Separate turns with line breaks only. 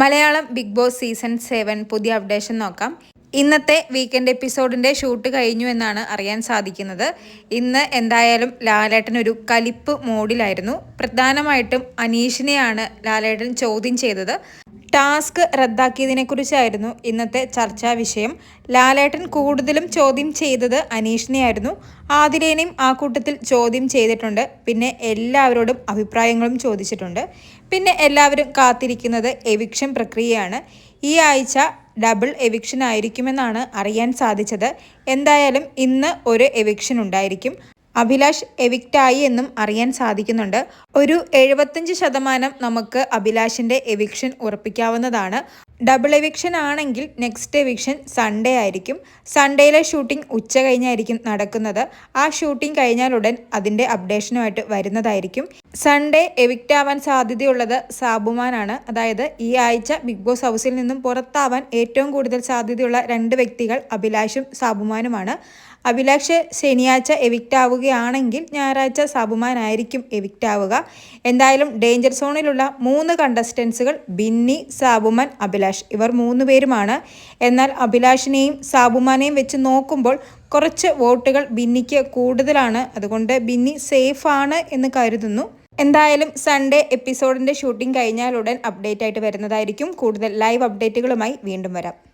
Malayalam big boss season seven പുതിയ updation നോക്കാം. ഇന്നത്തെ വീക്കെൻഡ് എപ്പിസോഡിന്റെ ഷൂട്ട് കഴിഞ്ഞു എന്നാണ് അറിയാൻ സാധിക്കുന്നത്. ഇന്ന് എന്തായാലും ലാലേട്ടൻ ഒരു കലിപ്പ് മോഡിലായിരുന്നു പ്രധാനമായിട്ടും അനീഷിനെയാണ് ലാലേട്ടൻ ചോദ്യം ചെയ്തത്. ടാസ്ക് റദ്ദാക്കിയതിനെക്കുറിച്ചായിരുന്നു ഇന്നത്തെ ചർച്ചാ വിഷയം. ലാലേട്ടൻ കൂടുതലും ചോദ്യം ചെയ്തത് അനീഷിനെയായിരുന്നു. ആതിരേനെയും ആ കൂട്ടത്തിൽ ചോദ്യം ചെയ്തിട്ടുണ്ട്. പിന്നെ എല്ലാവരോടും അഭിപ്രായങ്ങളും ചോദിച്ചിട്ടുണ്ട്. പിന്നെ എല്ലാവരും കാത്തിരിക്കുന്നത് എവിക്ഷൻ പ്രക്രിയയാണ്. ഈ ആഴ്ച ഡബിൾ എവിക്ഷൻ ആയിരിക്കുമെന്നാണ് അറിയാൻ സാധിച്ചത്. എന്തായാലും ഇന്ന് ഒരു എവിക്ഷൻ ഉണ്ടായിരിക്കും. അഭിലാഷ് എവിക്റ്റായി എന്നും അറിയാൻ സാധിക്കുന്നുണ്ട്. ഒരു എഴുപത്തഞ്ച് ശതമാനം നമുക്ക് അഭിലാഷിന്റെ എവിക്ഷൻ ഉറപ്പിക്കാവുന്നതാണ്. ഡബിൾ എവിക്ഷൻ ആണെങ്കിൽ നെക്സ്റ്റ് എവിക്ഷൻ സൺഡേ ആയിരിക്കും. സൺഡേയിലെ ഷൂട്ടിംഗ് ഉച്ച കഴിഞ്ഞായിരിക്കും നടക്കുന്നത്. ആ ഷൂട്ടിംഗ് കഴിഞ്ഞാലുടൻ അതിന്റെ അപ്ഡേഷനുമായിട്ട് വരുന്നതായിരിക്കും. സൺഡേ എവിക്റ്റ് ആവാൻ സാധ്യതയുള്ളത് സാബുമാനാണ് അതായത് ഈ ആഴ്ച ബിഗ് ബോസ് ഹൗസിൽ നിന്നും പുറത്താവാൻ ഏറ്റവും കൂടുതൽ സാധ്യതയുള്ള രണ്ട് വ്യക്തികൾ അഭിലാഷും സാബുമാനുമാണ്. അഭിലാഷ് ശനിയാഴ്ച എവിക്റ്റ് ആവുകയാണെങ്കിൽ ഞായറാഴ്ച സാബുമാനായിരിക്കും എവിക്റ്റ് ആവുക. എന്തായാലും ഡേഞ്ചർ സോണിലുള്ള മൂന്ന് കണ്ടസ്റ്റൻസുകൾ ബിന്നി സാബുമാൻ അഭിലാഷ് ഇവർ മൂന്ന് പേരുമാണ്. എന്നാൽ അഭിലാഷിനെയും സാബുമാനെയും വെച്ച് നോക്കുമ്പോൾ കുറച്ച് വോട്ടുകൾ ബിന്നിക്ക് കൂടുതലാണ്. അതുകൊണ്ട് ബിന്നി സേഫ് ആണ് എന്ന് കരുതുന്നു. എന്തായാലും സൺഡേ എപ്പിസോഡിന്റെ ഷൂട്ടിംഗ് കഴിഞ്ഞാലുടൻ അപ്ഡേറ്റ് ആയിട്ട് വരുന്നതായിരിക്കും. കൂടുതൽ ലൈവ് അപ്ഡേറ്റുകളുമായി വീണ്ടും വരാം.